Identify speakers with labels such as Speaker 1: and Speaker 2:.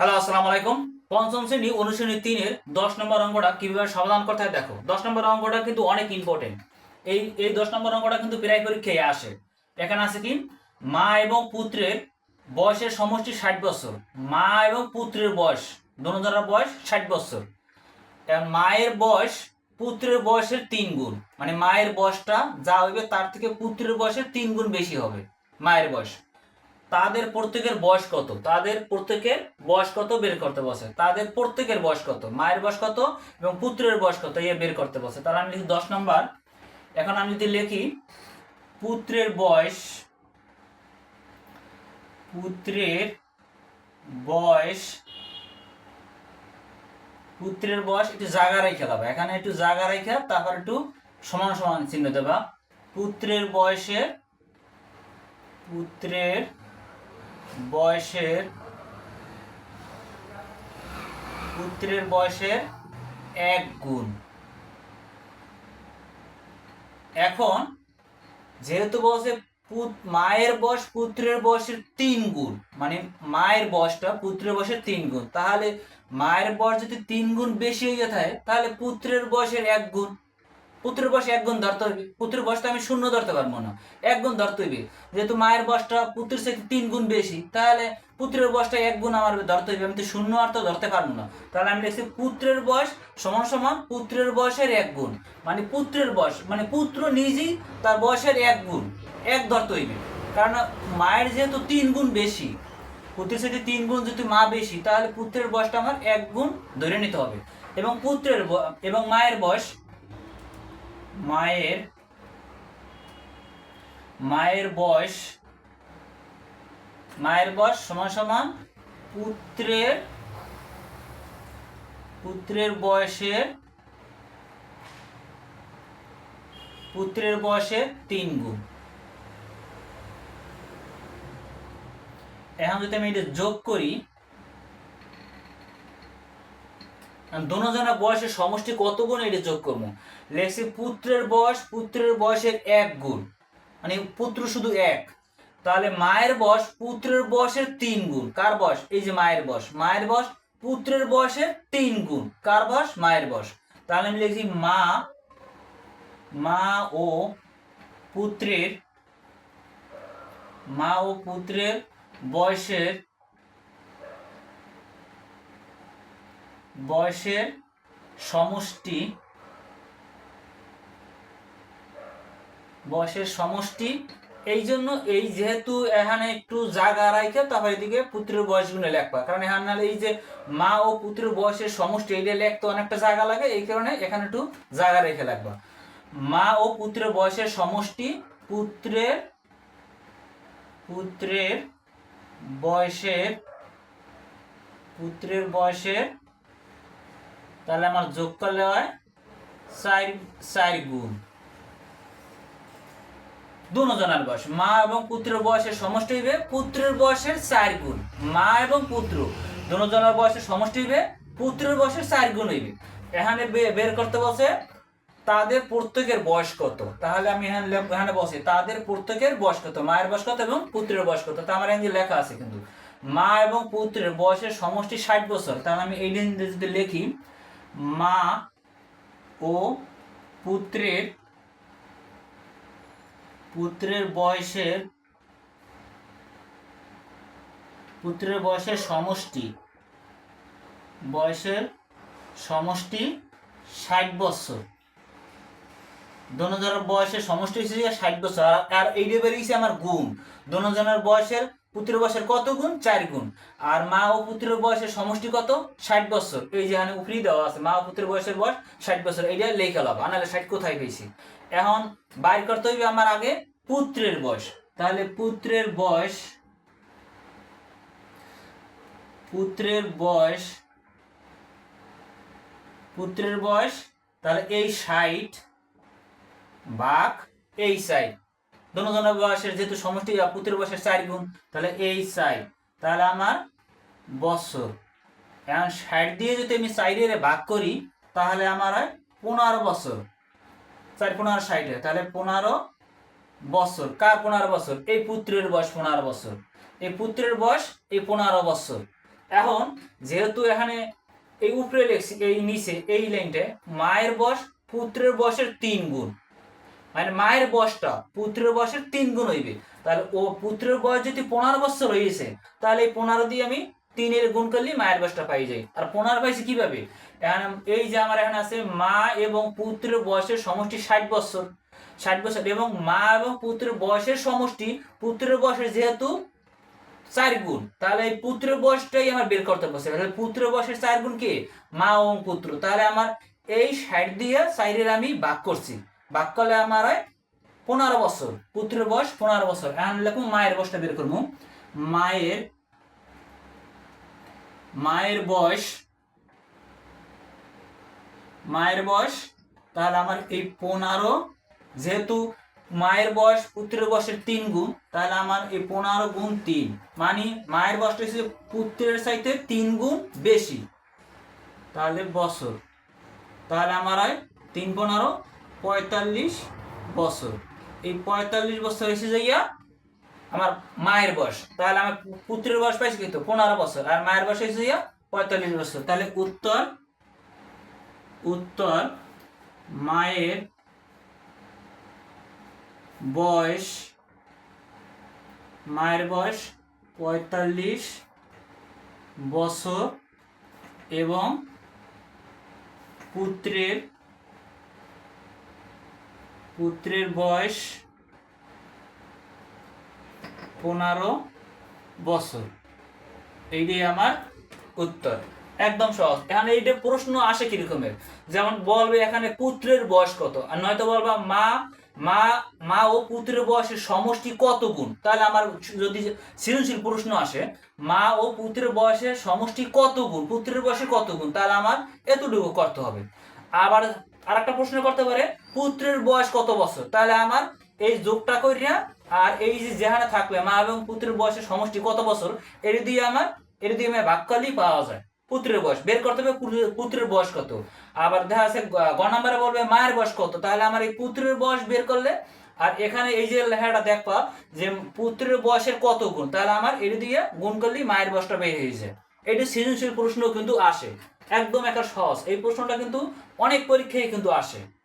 Speaker 1: Hello আসসালামু আলাইকুম। পঞ্চম শ্রেণি অনুশ্রেণী তিনের দশ নম্বর অঙ্কটা কীভাবে সমাধান করতে হয় দেখো। দশ নম্বর অঙ্কটা কিন্তু অনেক ইম্পর্টেন্ট এই এই দশ নম্বর অঙ্কটা কিন্তু প্রায় পরীক্ষায় আসে। এখানে আছে কি? মা এবং পুত্রের বয়সের সমষ্টি ষাট বছর। মা এবং পুত্রের বয়স দুজনের বয়স ষাট বছর। মায়ের বয়স পুত্রের বয়সের তিন গুণ। মানে মায়ের বয়সটা যা হইবে তার থেকে পুত্রের বয়সের তিন গুণ বেশি হবে। মায়ের বয়স। তাদের প্রত্যেকের বয়স কত? তাদের প্রত্যেকের বয়স কত? বের করতে বসে। তাদের প্রত্যেকের বয়স কত? মায়ের বয়স কত? এবং পুত্রের বয়স কত? এ বের করতে বসে। তাহলে আমি লিখি দশ নম্বর। এখন আমি যদি লিখি, পুত্রের বয়স পুত্রের বয়স পুত্রের বয়স, একটু জায়গা রেখে দেবা। এখানে একটু জায়গা রেখে তারপর একটু সমান সমান চিহ্ন দেবা। পুত্রের বয়সের, পুত্রের বয়সের পুত্রের বয়সের এক গুণ। এখন যেহেতু পুত- মায়ের বয়স পুত্রের বয়সের তিন গুণ মানে মায়ের বয়সটা পুত্রের বয়সের তিন গুণ, তাহলে মায়ের বয়স যদি তিন গুণ বেশি হয়ে থাকে তাহলে পুত্রের বয়সের এক গুণ। পুত্রের বয়স এক গুণ ধরতে হবে পুত্রের বয়সটা আমি শূন্য ধরতে পারব না। এক গুণ ধরতে হইবে। যেহেতু মায়ের বয়সটা পুত্রের থেকে তিন গুণ বেশি, তাহলে পুত্রের বয়সটা এক গুণ আমার ধরতে হইবে। আমি তো শূন্য আর তো ধরতে পারব না। তাহলে আমি লিখছি পুত্রের বয়স সমান সমান পুত্রের বয়সের এক গুণ। মানে পুত্রের বয়স মানে পুত্র নিজেই তার বয়সের এক গুণ, এক ধরতে হইবে। কারণ মায়ের যেহেতু তিন গুণ বেশি, পুত্রের সাথে তিন গুণ যদি মা বেশি, তাহলে পুত্রের বয়সটা আমার এক গুণ ধরে নিতে হবে। এবং পুত্রের এবং মায়ের বয়স মায়ের মায়ের বয়স মায়ের বয়স সমান সমান পুত্রের পুত্রের বয়সের পুত্রের বয়সের তিন গুণ। এখন যদি আমি এটা যোগ করি দোনোজনের বয়সের সমষ্টি কত গুণ, এটা যোগ করব। লেখছি পুত্রের বয়স, পুত্রের বয়সের এক গুণ। মানে পুত্র শুধু এক। তাহলে মায়ের বয়স, পুত্রের বয়সের তিন গুণ। কার বয়স? এই যে মায়ের বয়স। মায়ের বয়স, পুত্রের বয়সের তিন গুণ। কার বয়স? মায়ের বয়স। তাহলে আমি লিখছি মা মা ও পুত্রের, মা ও পুত্রের বয়সের বয়সের সমষ্টি বয়সের সমষ্টি, এই জন্য এই যেহেতু এখানে একটু জায়গা রাখে তারপর এদিকে পুত্রের বয়স গুণে লেখবা। কারণ এখানে এই যে মা ও পুত্রের বয়সের সমষ্টি এইটা লেখতে অনেকটা জায়গা লাগে, এই কারণে এখানে একটু জায়গা রেখে লাগবা। মা ও পুত্রের বয়সের সমষ্টি, পুত্রের পুত্রের বয়সের পুত্রের বয়সের তাহলে আমার যোগ করলে হয় চার চার গুণ। দুজনের বয়স। মা এবং পুত্রের বয়সের সমষ্টি হইবে পুত্রের বয়সের চার গুণ। মা এবং পুত্র। দুজনের বয়সের সমষ্টি হইবে পুত্রের বয়সের চার গুণ হইবে। এখানে বের করতে বসে তাদের প্রত্যেকের বয়স কত? তাহলে আমি এখানে এখানে বসে তাদের প্রত্যেকের বয়স কত? মায়ের বয়স কত এবং পুত্রের বয়স কত? তা আমার এখানে লেখা আছে কিন্তু। মা এবং পুত্রের বয়সের সমষ্টি ষাট বছর। তাহলে আমি এই যদি লিখি মা ও পুত্রের পুত্রের বয়সের পুত্রের বয়সের সমষ্টি বয়সের সমষ্টি ষাট বছর। দোনোজনের বয়সের সমষ্টি হচ্ছে ষাট বছর। আর- এইটা বেরিয়েছে আমার গুণ দোনোজনের বয়সের পুত্রের বয়সের কত গুণ? চার গুণ। আর মা ও পুত্রের বয়সের সমষ্টি কত? ষাট বছর। এই যে এখানে উপরেই দেওয়া আছে, মা ও পুত্রের বয়সের বয়স ষাট বছর। এইটা লেখা লাভ, আনালে ষাট কোথায় পেয়েছি? এখন বাইর করতে হইবে আমার আগে পুত্রের বয়স। তাহলে পুত্রের বয়স পুত্রের বয়স পুত্রের বয়স, তাহলে এই ষাট ভাগ এই সাইড দুজনের বয়সের যেহেতু সমষ্টি পুত্রের বয়সের চার গুণ, তাহলে এই সাইড তাহলে আমার বছর। এখন ষাট দিয়ে যদি আমি সাইডে ভাগ করি, তাহলে আমার হয় পনেরো বছর। চার, পনেরো, ষাটে, তাহলে পনেরো বছর। কার পনেরো বছর? এই পুত্রের বয়স পনেরো বছর। এই পুত্রের বয়স এই পনেরো বছর। এখন যেহেতু এখানে এই উপরে লেখছি, এই নিচে, এই লাইনটা, মায়ের বয়স পুত্রের বয়সের তিন গুণ। মানে মায়ের বয়সটা, পুত্রের বয়সের তিন গুণ হইবে। তাহলে ও পুত্রের বয়স যদি পনেরো বছর হয়েছে তাহলে এই পনেরো দিয়ে আমি তিনের গুণ করলে মায়ের বয়সটা পাই যাই আর পনেরো পাইছি কীভাবে? এই যে আমার এখানে আছে মা এবং পুত্রের বয়সের সমষ্টি ষাট বছর। ষাট বছর এবং মা এবং পুত্রের বয়সের সমষ্টি, পুত্রের বয়সের যেহেতু চার গুণ, তাহলে এই পুত্রের বয়সটাই আমার বের করতে বসে তাহলে পুত্রের বয়সের চার গুণ কে? মা এবং পুত্র। তাহলে আমার এই ষাট দিয়ে চাইরের আমি ভাগ করছি। ভাগ করলে আমার হয় পনেরো বছর, পুত্রের বয়স পনেরো বছর। এখন লেখো মায়ের বয়সটা বের করব। মায়ের মায়ের বয়স মায়ের বয়স, তাহলে আমার এই পনেরো, যেহেতু মায়ের বয়স, পুত্রের বয়সের তিন গুণ, তাহলে আমার এই পনেরো গুণ তিন। মানে মায়ের বয়সটা হচ্ছে পুত্রের চাইতে তিন গুণ বেশি। তাহলে বছর। তাহলে আমার হয় তিন পনেরো পঁয়তাল্লিশ বছর। এই পঁয়তাল্লিশ বছর এসে যাইয়া আমার মায়ের বয়স, তাহলে আমার পুত্রের বয়স পাইছি কিন্তু পনেরো বছর। আর মায়ের বয়স এসে যাইয়া পঁয়তাল্লিশ বছর। তাহলে উত্তর উত্তর মায়ের বয়স মায়ের বয়স পঁয়তাল্লিশ বছর এবং পুত্রের পুত্রের বয়স পনেরো বছর। এইটাই আমার উত্তর। একদম সহজ। এখানে এইটা প্রশ্ন আসে কিরকমের? যেমন বলবে এখানে পুত্রের বয়স কত? আর নয়তো বলবা মা মা মা ও পুত্রের বয়সের সমষ্টি কত গুণ? তাহলে আমার যদি সৃজনশীল প্রশ্ন আসে, মা ও পুত্রের বয়সের সমষ্টি কত গুণ? পুত্রের বয়সে কত গুণ? তাহলে আমার এতটুকু করতে হবে। আবার আরেকটা প্রশ্ন করতে পারে পুত্রের বয়স কত বছর? তাহলে আমার এই যোগটা করিয়া আর এই যে যেখানে থাকবে মা এবং পুত্রের বয়সের সমষ্টি কত বছর? এর দিয়ে আমার, এর দিয়ে আমি করলেই পাওয়া যায়। পুত্রের বয়স, বের করতে হবে পুত্রের- বয়স কত। আবার দেখা আছে গ- নাম্বারে বলবে মায়ের বয়স কত। তাহলে আমার এই পুত্রের বয়স বের করলে আর এখানে এই যে লেখাটা দেখবা যে পুত্রের বয়সের কত গুণ, তাহলে আমার এর দিয়ে গুণ করলেই মায়ের বয়সটা বের যায়। এটি সৃজনশীল প্রশ্ন কিন্তু আসে। একদম একটা সহজ। এই প্রশ্নটা কিন্তু অনেক পরীক্ষায় কিন্তু আসে।